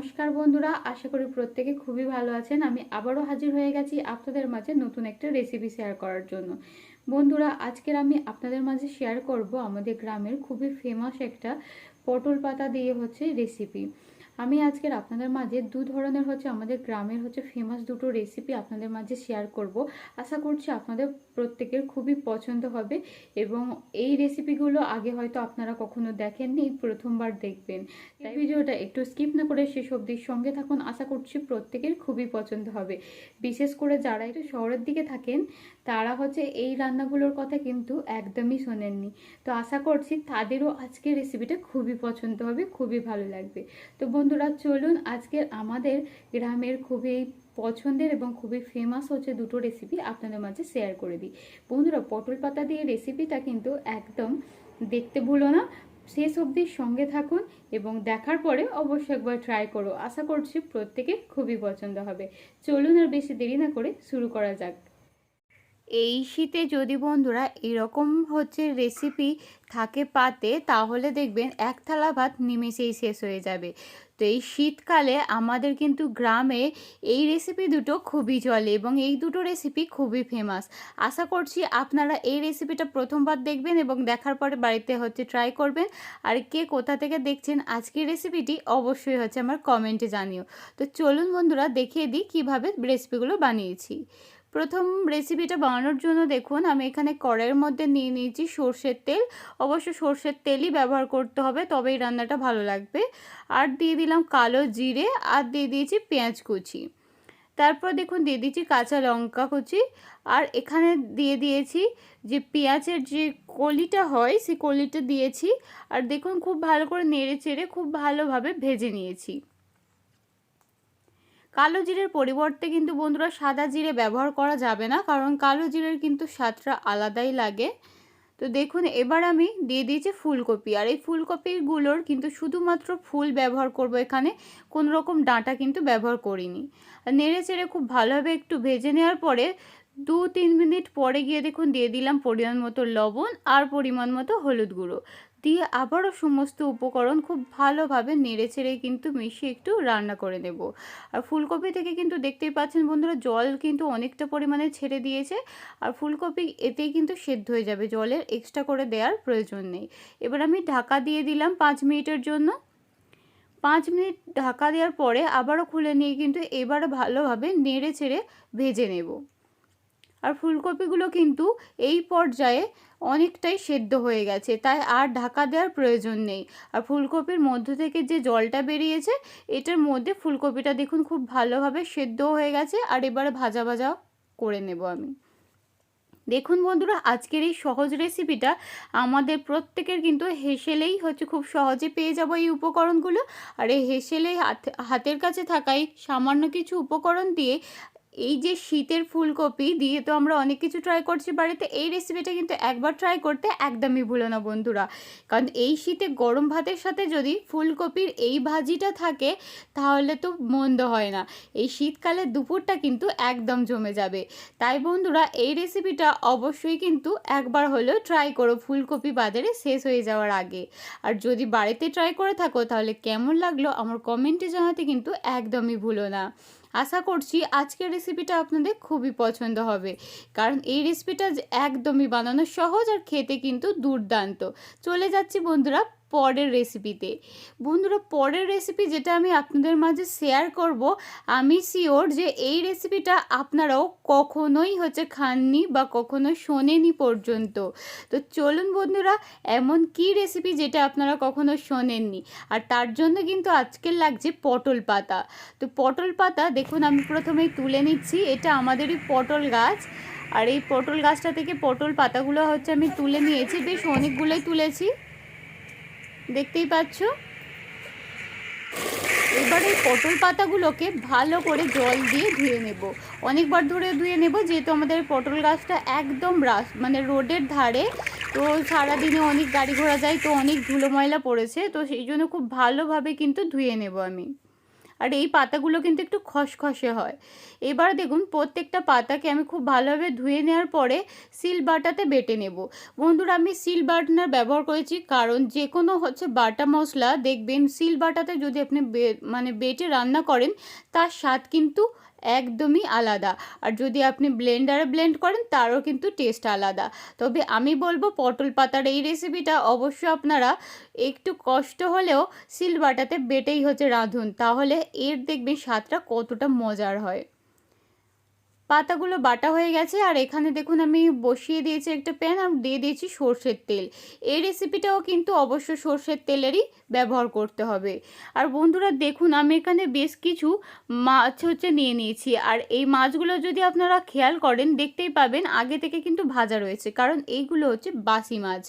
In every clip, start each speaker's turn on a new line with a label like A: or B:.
A: নমস্কার বন্ধুরা, আশা করি প্রত্যেকে খুবই ভালো আছেন। আমি আবারও হাজির হয়ে গেছি আপনাদের মাঝে নতুন একটা রেসিপি শেয়ার করার জন্য। বন্ধুরা, আজকের আমি আপনাদের মাঝে শেয়ার করব আমাদের গ্রামের খুবই ফেমাস একটা পটল পাতা দিয়ে হচ্ছে রেসিপি আমি আজকের আপনাদের মাঝে দু ধরনের হচ্ছে আমাদের গ্রামের হচ্ছে ফেমাস দুটো রেসিপি আপনাদের মাঝে শেয়ার করব। আশা করছি আপনাদের প্রত্যেকের খুবই পছন্দ হবে এবং এই রেসিপিগুলো আগে হয়তো আপনারা কখনো দেখেননি, প্রথমবার দেখবেন। তাই ভিডিওটা একটু স্কিপ না করে শেষ অবধির সঙ্গে থাকুন। আশা করছি প্রত্যেকের খুবই পছন্দ হবে। বিশেষ করে যারা একটু শহরের দিকে থাকেন তারা হচ্ছে এই রান্নাগুলোর কথা কিন্তু একদমই শোনেননি। তো আশা করছি তাদেরও আজকের রেসিপিটা খুবই পছন্দ হবে, খুবই ভালো লাগবে। তো বন্ধুরা, চলুন আজকের আমাদের গ্রামের খুবই পছন্দের এবং খুবই ফেমাস হচ্ছে দুটো রেসিপি আপনাদের মাঝে শেয়ার করে দিই। বন্ধুরা, পটল পাতা দিয়ে রেসিপিটা কিন্তু একদম দেখতে ভুলো না। শেষ অবধির সঙ্গে থাকুন এবং দেখার পরে অবশ্যই একবার ট্রাই করো। আশা করছি প্রত্যেকে খুবই পছন্দ হবে। চলুন আর বেশি দেরি না করে শুরু করা যাক। এই শীতে যদি বন্ধুরা এরকম হচ্ছে রেসিপি থাকে পাতে, তাহলে দেখবেন এক থালা ভাত নিমেষেই শেষ হয়ে যাবে। তো এই শীতকালে আমাদের কিন্তু গ্রামে এই রেসিপি দুটো খুবই চলে এবং এই দুটো রেসিপি খুবই ফেমাস আশা করছি আপনারা এই রেসিপিটা প্রথমবার দেখবেন এবং দেখার পরে বাড়িতে হচ্ছে ট্রাই করবেন। আর কে কোথা থেকে দেখছেন আজকের রেসিপিটি অবশ্যই হচ্ছে আমার কমেন্টে জানিও। তো চলুন বন্ধুরা দেখিয়ে দিই কীভাবে রেসিপিগুলো বানিয়েছি। প্রথম রেসিপিটা বানানোর জন্য দেখুন, আমি এখানে কড়াইয়ের মধ্যে নিয়ে নিয়েছি সর্ষের তেল। অবশ্য সর্ষের তেলই ব্যবহার করতে হবে, তবেই রান্নাটা ভালো লাগবে। আর দিয়ে দিলাম কালো জিরে, আর দিয়ে দিয়েছি পেঁয়াজ কুচি। তারপর দেখুন, দিয়ে দিয়েছি কাঁচা লঙ্কা কুচি। আর এখানে দিয়ে দিয়েছি যে পেঁয়াজের যে কলিটা হয়, সেই কলিটা দিয়েছি। আর দেখুন, খুব ভালো করে নেড়ে চেড়ে খুব ভালোভাবে ভেজে নিয়েছি। কালো জিরের পরিবর্তে কিন্তু বন্ধুরা সাদা জিরে ব্যবহার করা যাবে না, কারণ কালো জিরের কিন্তু স্বাদটা আলাদাই লাগে। তো দেখুন, এবার আমি দিয়ে দিয়েছি ফুলকপি। আর এই ফুলকপিগুলোর কিন্তু শুধুমাত্র ফুল ব্যবহার করব এখানে, কোনো রকম ডাঁটা কিন্তু ব্যবহার করিনি। নেড়ে চেড়ে খুব ভালোভাবে একটু ভেজে নেওয়ার পরে দু তিন মিনিট পরে গিয়ে দেখুন, দিয়ে দিলাম পরিমাণ মতো লবণ আর পরিমাণ মতো হলুদ গুঁড়ো। দিয়ে আবারও সমস্ত উপকরণ খুব ভালোভাবে নেড়ে ছেড়ে কিন্তু মিশিয়ে একটু রান্না করে নেব। আর ফুলকপি থেকে কিন্তু দেখতেই পাচ্ছেন বন্ধুরা, জল কিন্তু অনেকটা পরিমাণে ছেড়ে দিয়েছে। আর ফুলকপি এতেই কিন্তু সেদ্ধ হয়ে যাবে, জলের এক্সট্রা করে দেওয়ার প্রয়োজন নেই। এবার আমি ঢাকা দিয়ে দিলাম পাঁচ মিনিটের জন্য। পাঁচ মিনিট ঢাকা দেওয়ার পরে আবারও খুলে নিয়ে কিন্তু এবার ভালোভাবে নেড়ে ছেড়ে ভেজে নেব। আর ফুলকপিগুলো কিন্তু এই পর্যায়ে অনেকটাই সেদ্ধ হয়ে গেছে, তাই আর ঢাকা দেওয়ার প্রয়োজন নেই। আর ফুলকপির মধ্য থেকে যে জলটা বেরিয়েছে, এটার মধ্যে ফুলকপিটা দেখুন খুব ভালোভাবে সেদ্ধ হয়ে গেছে, আর এবারে ভাজা ভাজা করে নেব আমি। দেখুন বন্ধুরা, আজকের এই সহজ রেসিপিটা আমাদের প্রত্যেকের কিন্তু হেসেলেই হচ্ছে, খুব সহজে পেয়ে যাব এই উপকরণগুলো। আর এই হেসেলেই হাতের কাছে থাকাই সামান্য কিছু উপকরণ দিয়ে এই যে শীতের ফুলকপি দিয়ে তো আমরা অনেক কিছু ট্রাই করছি বাড়িতে, এই রেসিপিটা কিন্তু একবার ট্রাই করতে একদমই ভুলো না বন্ধুরা। কারণ এই শীতে গরম ভাতের সাথে যদি ফুলকপির এই ভাজিটা থাকে, তাহলে তো মন্দ হয় না। এই শীতকালে দুপুরটা কিন্তু একদম জমে যাবে। তাই বন্ধুরা, এই রেসিপিটা অবশ্যই কিন্তু একবার হলেও ট্রাই করো ফুলকপি বাজারে শেষ হয়ে যাওয়ার আগে। আর যদি বাড়িতে ট্রাই করে থাকো, তাহলে কেমন লাগল আমার কমেন্টে জানাতে কিন্তু একদমই ভুলো না। আশা করছি আজকের রেসিপিটা আপনাদের খুবই পছন্দ হবে। কারণ এই রেসিপিটা একদমই বানানো সহজ আর খেতে কিন্তু দুর্দান্ত। চলে যাচ্ছি বন্ধুরা পরের রেসিপিতে বন্ধুরা, পরের রেসিপি যেটা আমি আপনাদের মাঝে শেয়ার করব, আমি শিওর যে এই রেসিপিটা আপনারাও কখনোই হচ্ছে খাননি বা কখনো শোনেনি পর্যন্ত। তো চলুন বন্ধুরা, এমন কি রেসিপি যেটা আপনারা কখনো শোনেননি? আর তার জন্য কিন্তু আজকের লাগছে পটল পাতা। তো পটল পাতা, দেখুন আমি প্রথমেই তুলে নিচ্ছি, এটা আমাদেরই পটল গাছ। আর এই পটল গাছটা থেকে পটল পাতাগুলো হচ্ছে আমি তুলে নিয়েছি, বেশ অনেকগুলোই তুলেছি। দেখতেই পাচ্ছ? এবার এই পটল পাতাগুলোকে ভালো করে জল দিয়ে ধুয়ে নেব। অনেকবার ধরে ধুয়ে নেব, যেহেতু আমাদের পটল গাছটা একদম রাস মানে রোডের ধারে। তো সারাদিনে অনেক গাড়ি ঘোড়া যায়, তো অনেক ধুলো ময়লা পড়েছে। তো সেই জন্য খুব ভালোভাবে কিন্তু ধুয়ে নেব আমি। আর এই পাতাগুলো কিন্তু একটু খসখসে হয়। এবার দেখুন, প্রত্যেকটা পাতাকে আমি খুব ভালোভাবে ধুয়ে নেওয়ার পরে সিল বাটাতে বেটে নেব। বন্ধুরা, আমি সিল বাটনার ব্যবহার করেছি কারণ যে কোনো হচ্ছে বাটা মশলা, দেখবেন সিল বাটাতে যদি আপনি মানে বেটে রান্না করেন, তার স্বাদ কিন্তু একদমই আলাদা। আর যদি আপনি ব্লেন্ডারে ব্লেন্ড করেন, তারও কিন্তু টেস্ট আলাদা। তবে আমি বলব, পটল পাতার এই রেসিপিটা অবশ্য আপনারা একটু কষ্ট হলেও সিলবাটাতে বেটেই হচ্ছে রাঁধুন। তাহলে এর দেখবেন স্বাদটা কতটা মজার হয়। পাতাগুলো বাটা হয়ে গেছে, আর এখানে দেখুন আমি বসিয়ে দিয়েছি একটা প্যান আর দিয়ে দিয়েছি সর্ষের তেল। এই রেসিপিটাও কিন্তু অবশ্য সর্ষের তেলেরই ব্যবহার করতে হবে। আর বন্ধুরা দেখুন, আমি এখানে বেশ কিছু মাছ হচ্ছে নিয়ে নিয়েছি, আর এই মাছগুলো যদি আপনারা খেয়াল করেন, দেখতেই পাবেন আগে থেকে কিন্তু ভাজা রয়েছে, কারণ এইগুলো হচ্ছে বাসি মাছ।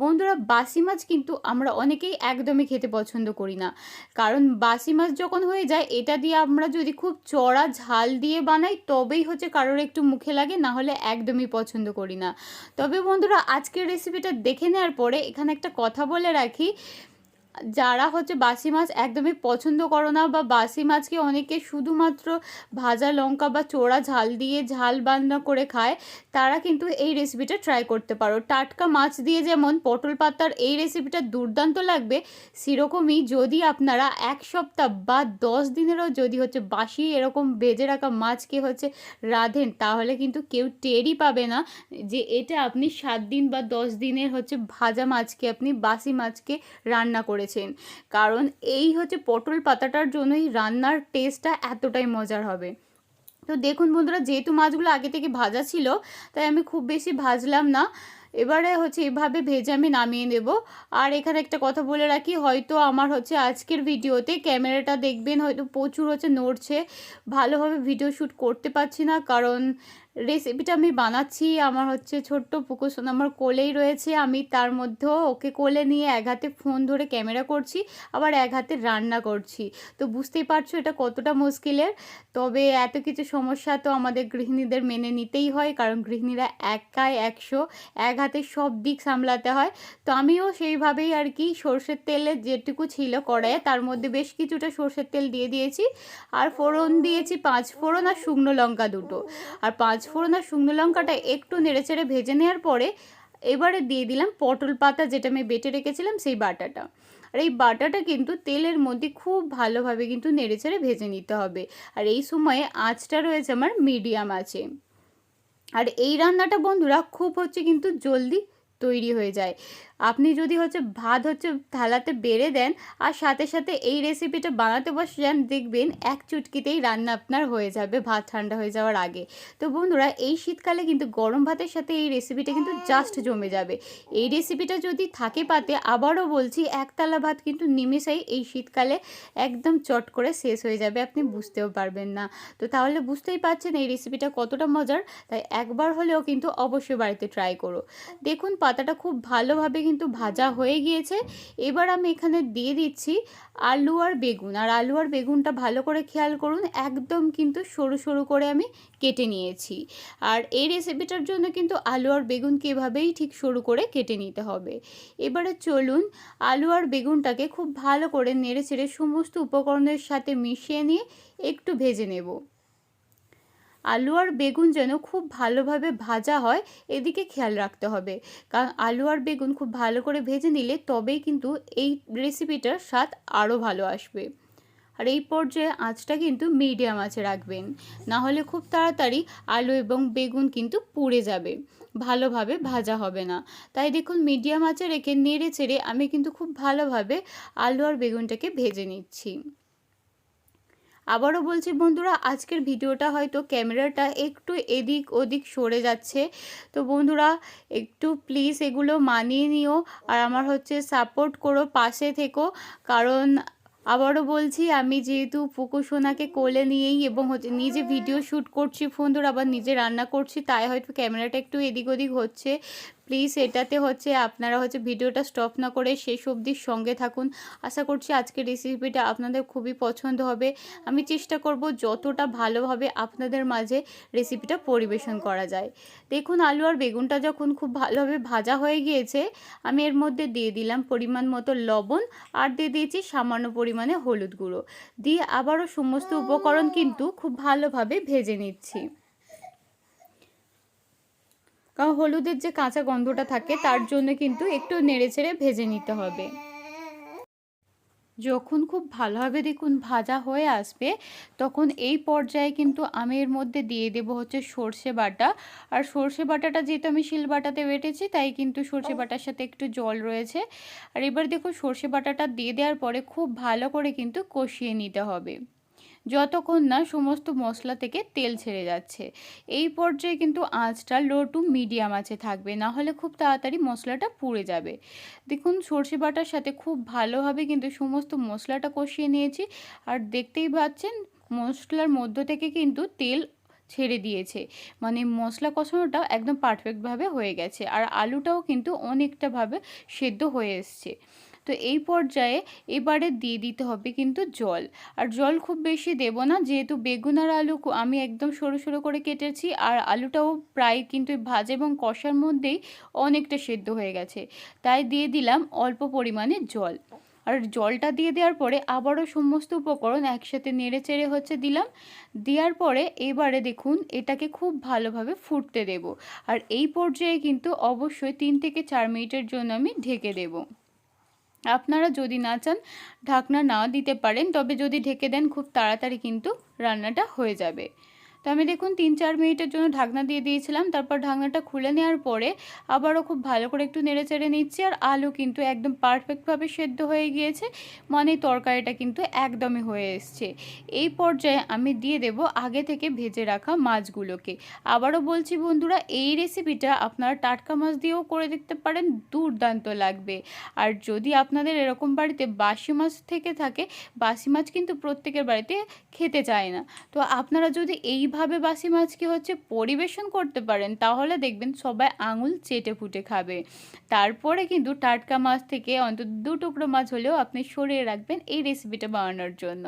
A: বন্ধুরা, বাসি মাছ কিন্তু আমরা অনেকেই একদমই খেতে পছন্দ করি না, কারণ বাসি মাছ যখন হয়ে যায়, এটা দিয়ে আমরা যদি খুব চড়া ঝাল দিয়ে বানাই, তবেই হচ্ছে কারোর একটু মুখে লাগে, না হলে একদমই পছন্দ করি না। তবে বন্ধুরা, আজকের রেসিপিটা দেখে নেওয়ার পরে এখানে একটা কথা বলে রাখি। যারা হচ্ছে বাসি মাছ একদমই পছন্দ করো না বা বাসি মাছকে অনেকে শুধুমাত্র ভাজা লঙ্কা বা চোড়া ঝাল দিয়ে ঝাল বান্না করে খায়, তারা কিন্তু এই রেসিপিটা ট্রাই করতে পারো। টাটকা মাছ দিয়ে যেমন পটল পাতার এই রেসিপিটা দুর্দান্ত লাগবে, সেরকমই যদি আপনারা এক সপ্তাহ বা দশ দিনেরও যদি হচ্ছে বাসি এরকম বেজে রাখা মাছকে হচ্ছে রাঁধেন, তাহলে কিন্তু কেউ টেরই পাবে না যে এটা আপনি সাত দিন বা দশ দিনের হচ্ছে ভাজা মাছকে, আপনি বাসি মাছকে রান্না করে করেছেন। কারণ এই হচ্ছে পটল পাতাটার জন্যই রান্নার টেস্টটা এতটাই মজার হবে। তো দেখুন বন্ধুরা, যেহেতু মাছগুলো আগে থেকে ভাজা ছিল, তাই আমি খুব বেশি ভাজলাম না। এবারে হচ্ছে এভাবে ভেজে আমি নামিয়ে নেব। আর এখানে একটা কথা বলে রাখি, হয়তো আমার হচ্ছে আজকের ভিডিওতে ক্যামেরাটা দেখবেন, হয়তো প্রচুর হচ্ছে নড়ছে। ভালোভাবে ভিডিও শ্যুট করতে পারছি না, কারণ রেসিপিটা আমি বানাচ্ছি, আমার হচ্ছে ছোট্ট পুকুর আমার কোলেই রয়েছে। আমি তার মধ্যেও ওকে কোলে নিয়ে এক হাতে ফোন ধরে ক্যামেরা করছি, আবার এক হাতে রান্না করছি। তো বুঝতেই পারছ এটা কতটা মুশকিলের? তবে এত কিছু সমস্যা তো আমাদের গৃহিণীদের মেনে নিতেই হয়, কারণ গৃহিণীরা একাই একশো, এক হাতে সব দিক সামলাতে হয়। তো আমিও সেইভাবেই আর কি সর্ষের তেলে যেটুকু ছিল কড়াইয়ে, তার মধ্যে বেশ কিছুটা সর্ষের তেল দিয়ে দিয়েছি। আর ফোড়ন দিয়েছি পাঁচ ফোড়ন আর শুকনো লঙ্কা দুটো। আর পাঁচ পাঁচফোড়ন আর শুকনো লঙ্কাটা একটু নেড়েচেড়ে ভেজে নেওয়ার পরে এবারে দিয়ে দিলাম পটল পাতা, যেটা আমি বেটে রেখেছিলাম, সেই বাটাটা। আর এই বাটাটা কিন্তু তেলের মধ্যে খুব ভালোভাবে কিন্তু নেড়েচেড়ে ভেজে নিতে হবে। আর এই সময়ে আঁচটা রয়েছে আমার মিডিয়াম আছে আর এই রান্নাটা বন্ধুরা, খুব হচ্ছে কিন্তু জলদি তৈরি হয়ে যায়। আপনি যদি হচ্ছে ভাত হচ্ছে থালাতে বেড়ে দেন, আর সাথে সাথে এই রেসিপিটা বানাতে বসে যান, দেখবেন এক চুটকিতেই রান্না আপনার হয়ে যাবে, ভাত ঠান্ডা হয়ে যাওয়ার আগে। তো বন্ধুরা, এই শীতকালে কিন্তু গরম ভাতের সাথে এই রেসিপিটা কিন্তু জাস্ট জমে যাবে। এই রেসিপিটা যদি থাকে পাতে, আবারও বলছি, একতলা ভাত কিন্তু নিমেষেই এই শীতকালে একদম চট করে শেষ হয়ে যাবে, আপনি বুঝতেও পারবেন না। তো তাহলে বুঝতেই পারছেন এই রেসিপিটা কতটা মজার, তাই একবার হলেও কিন্তু অবশ্যই বাড়িতে ট্রাই করো। দেখুন, পাতাটা খুব ভালোভাবে কিন্তু ভাজা হয়ে গিয়েছে। এবার আমি এখানে দিয়ে দিচ্ছি আলু আর বেগুন। আর আলু আর বেগুনটা ভালো করে খেয়াল করুন, একদম কিন্তু সরু সরু করে আমি কেটে নিয়েছি। আর এই রেসিপিটার জন্য কিন্তু আলু আর বেগুনকে এভাবেই ঠিক সরু করে কেটে নিতে হবে। এবারে চলুন আলু আর বেগুনটাকে খুব ভালো করে নেড়ে ছেড়ে সমস্ত উপকরণের সাথে মিশিয়ে নিয়ে একটু ভেজে নেব। আলু আর বেগুন যেন খুব ভালোভাবে ভাজা হয়, এদিকে খেয়াল রাখতে হবে। কারণ আলু আর বেগুন খুব ভালো করে ভেজে নিলে তবেই কিন্তু এই রেসিপিটার স্বাদ আরও ভালো আসবে। আর এই পর্যায়ে আঁচটা কিন্তু মিডিয়াম আঁচে রাখবেন। না হলে খুব তাড়াতাড়ি আলু এবং বেগুন কিন্তু পুড়ে যাবে। ভালোভাবে ভাজা হবে না। তাই দেখুন মিডিয়াম আঁচে রেখে নেড়ে চেড়ে আমি কিন্তু খুব ভালোভাবে আলু আর বেগুনটাকে ভেজে নিচ্ছি। আবারও বলছি বন্ধুরা, আজকের ভিডিওটা হয়তো ক্যামেরাটা একটু এদিক ওদিক সরে যাচ্ছে। তো বন্ধুরা, একটু প্লিজ এগুলো মানিয়ে নিও আর আমার হচ্ছে সাপোর্ট করো, পাশে থেকো। কারণ আবারও বলছি, আমি যেহেতু পুকু সোনাকে কোলে নিয়েই এবং হচ্ছে নিজে ভিডিও শ্যুট করছি ফোন ধরে আবার নিজে রান্না করছি, তাই হয়তো ক্যামেরাটা একটু এদিক ওদিক হচ্ছে। প্লিজ এটাতে হচ্ছে আপনারা হচ্ছে ভিডিওটা স্টপ না করে শেষ অবধির সঙ্গে থাকুন। আশা করছি আজকের রেসিপিটা আপনাদের খুবই পছন্দ হবে। আমি চেষ্টা করব যতটা ভালোভাবে আপনাদের মাঝে রেসিপিটা পরিবেশন করা যায়। দেখুন, আলু আর বেগুনটা যখন খুব ভালোভাবে ভাজা হয়ে গিয়েছে, আমি এর মধ্যে দিয়ে দিলাম পরিমাণ মতো লবণ আর দিয়ে দিয়েছি সামান্য পরিমাণে হলুদ গুঁড়ো। দিয়ে আবারও সমস্ত উপকরণ কিন্তু খুব ভালোভাবে ভেজে নিচ্ছি। কারণ হলুদের যে কাঁচা গন্ধটা থাকে, তার জন্য কিন্তু একটু নেড়ে ছেড়ে ভেজে নিতে হবে। যখন খুব ভালোভাবে দেখুন ভাজা হয়ে আসবে, তখন এই পর্যায়ে কিন্তু আমি এর মধ্যে দিয়ে দেবো হচ্ছে সর্ষে বাটা। আর সর্ষে বাটাটা যেহেতু আমি শিল বাটাতে বেটেছি, তাই কিন্তু সর্ষে বাটার সাথে একটু জল রয়েছে। আর এবার দেখুন সর্ষে বাটাটা দিয়ে দেওয়ার পরে খুব ভালো করে কিন্তু কষিয়ে নিতে হবে। যতক্ষণ না সমস্ত মশলা থেকে তেল ছেড়ে যাচ্ছে। এই পর্যায়ে কিন্তু আঁচটা লো টু মিডিয়াম আছে থাকবে, না হলে খুব তাড়াতাড়ি মশলাটা পুড়ে যাবে। দেখুন, সর্ষে বাটার সাথে খুব ভালোভাবে কিন্তু সমস্ত মশলাটা কষিয়ে নিয়েছি। আর দেখতেই পাচ্ছেন, মশলার মধ্য থেকে কিন্তু তেল ছেড়ে দিয়েছে। মানে মশলা কষানোটা একদম পারফেক্টভাবে হয়ে গেছে। আর আলুটাও কিন্তু অনেকটাভাবে সেদ্ধ হয়ে এসছে। তো এই পর্যায়ে এবারে দিয়ে দিতে হবে কিন্তু জল। আর জল খুব বেশি দেব না, যেহেতু বেগুন আর আলু আমি একদম সরু সরু করে কেটেছি, আর আলুটাও প্রায় কিন্তু ভাজা এবং কষার মধ্যেই অনেকটা সেদ্ধ হয়ে গেছে। তাই দিয়ে দিলাম অল্প পরিমাণে জল। আর জলটা দিয়ে দেওয়ার পরে আবারও সমস্ত উপকরণ একসাথে নেড়ে চেড়ে হচ্ছে দিলাম। দেওয়ার পরে এবারে দেখুন এটাকে খুব ভালোভাবে ফুটতে দেব। আর এই পর্যায়ে কিন্তু অবশ্যই তিন থেকে চার মিনিটের জন্য আমি ঢেকে দেবো। আপনারা যদি না চান, ঢাকনা না দিতে পারেন, তবে যদি ঢেকে দেন, খুব তাড়াতাড়ি কিন্তু রান্নাটা হয়ে যাবে। তো আমি দেখুন তিন চার মিনিটের জন্য ঢাকনা দিয়ে দিয়েছিলাম, তারপর ঢাকনাটা খুলে নেওয়ার পরে আবারও খুব ভালো করে একটু নেড়ে চেড়ে নিচ্ছি আর আলু কিন্তু একদম পারফেক্টভাবে সেদ্ধ হয়ে গিয়েছে মানে তরকারিটা কিন্তু একদমই হয়ে এসছে। এই পর্যায়ে আমি দিয়ে দেব আগে থেকে ভেজে রাখা মাছগুলোকে। আবারও বলছি বন্ধুরা, এই রেসিপিটা আপনারা টাটকা মাছ দিয়েও করে দেখতে পারেন, দুর্দান্ত লাগবে। আর যদি আপনাদের এরকম বাড়িতে বাসি মাছ থেকে থাকে, বাসি মাছ কিন্তু প্রত্যেকের বাড়িতে খেতে চায় না। তো আপনারা যদি এই এইভাবে বাসি মাছকে হচ্ছে পরিবেশন করতে পারেন, তাহলে দেখবেন সবাই আঙুল চেটে ফুটে খাবে। তারপরে কিন্তু টাটকা মাছ থেকে অন্তত দু টুকরো মাছ হলেও আপনি সরিয়ে রাখবেন এই রেসিপিটা বানানোর জন্য।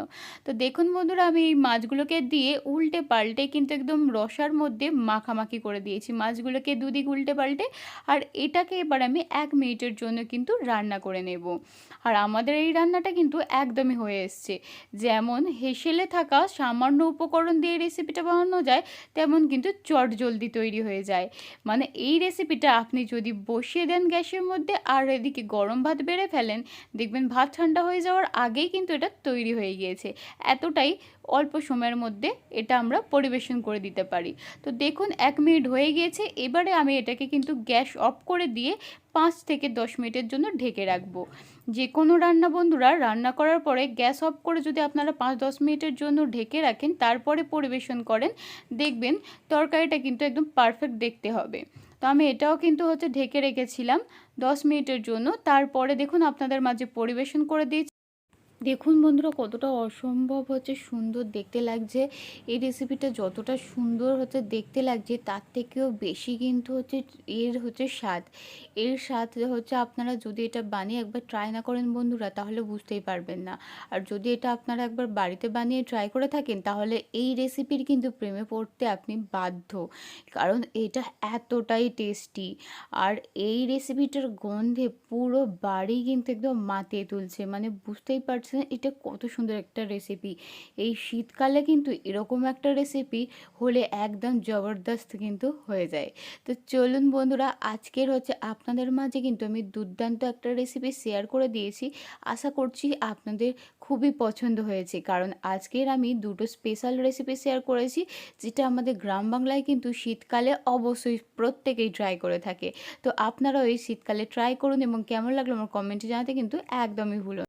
A: তো দেখুন বন্ধুরা, আমি এই মাছগুলোকে দিয়ে উল্টে পাল্টে কিন্তু একদম রসার মধ্যে মাখামাখি করে দিয়েছি। মাছগুলোকে দুদিক উল্টে পাল্টে আর এটাকে এবার আমি এক মিনিটের জন্য কিন্তু রান্না করে নেব। আর আমাদের এই রান্নাটা কিন্তু একদমই হয়ে এসছে। যেমন হেসেলে থাকা সামান্য উপকরণ দিয়ে রেসিপিটা বানানো যায়, তেমন কিন্তু চট জলদি তৈরি হয়ে যায়। মানে এই রেসিপিটা আপনি যদি বসিয়ে দেন গ্যাসের মধ্যে আর এদিকে গরম ভাত বেড়ে ফেলেন, দেখবেন ভাত ঠান্ডা হয়ে যাওয়ার আগেই কিন্তু এটা তৈরি হয়ে গিয়েছে। এতটাই অল্প সময়ের মধ্যে এটা আমরা পরিবেশন করে দিতে পারি। তো দেখুন, এক মিনিট হয়ে গিয়েছে, এবারে আমি এটাকে কিন্তু গ্যাস অফ করে দিয়ে পাঁচ থেকে দশ মিনিটের জন্য ঢেকে রাখব। যে কোনো রান্না বন্ধুরা, রান্না করার পরে গ্যাস অফ করে যদি আপনারা পাঁচ দশ মিনিটের জন্য ঢেকে রাখেন, তারপরে পরিবেশন করেন, দেখবেন তরকারিটা কিন্তু একদম পারফেক্ট দেখতে হবে। তো আমি এটাও কিন্তু হচ্ছে ঢেকে রেখেছিলাম দশ মিনিটের জন্য। তারপরে দেখুন, আপনাদের মাঝে পরিবেশন করে দিয়েছি। দেখুন বন্ধুরা, কতটা অসম্ভব হচ্ছে সুন্দর দেখতে লাগছে। এই রেসিপিটা যতটা সুন্দর হচ্ছে দেখতে লাগছে, তার থেকেও বেশি কিন্তু হচ্ছে এর হচ্ছে স্বাদ। এর স্বাদ হচ্ছে আপনারা যদি এটা বানিয়ে একবার ট্রাই না করেন বন্ধুরা, তাহলে বুঝতেই পারবেন না। আর যদি এটা আপনারা একবার বাড়িতে বানিয়ে ট্রাই করে থাকেন, তাহলে এই রেসিপির কিন্তু প্রেমে পড়তে আপনি বাধ্য। কারণ এটা এতটাই টেস্টি আর এই রেসিপিটার গন্ধে পুরো বাড়ি কিন্তু একদম মাতিয়ে তুলছে। মানে বুঝতেই পারছেন পাচ্ছেন এটা কত সুন্দর একটা রেসিপি এই শীতকালে কিন্তু এরকম একটা রেসিপি হলে একদম জবরদস্ত কিন্তু হয়ে যায়। তো চলুন বন্ধুরা, আজকের হচ্ছে আপনাদের মাঝে কিন্তু আমি দুর্দান্ত একটা রেসিপি শেয়ার করে দিয়েছি। আশা করছি আপনাদের খুবই পছন্দ হয়েছে। কারণ আজকের আমি দুটো স্পেশাল রেসিপি শেয়ার করেছি, যেটা আমাদের গ্রাম বাংলায় কিন্তু শীতকালে অবশ্যই প্রত্যেকেই ট্রাই করে থাকে। তো আপনারাও এই শীতকালে ট্রাই করুন এবং কেমন লাগল আমার কমেন্টে জানাতে কিন্তু একদমই ভুলুন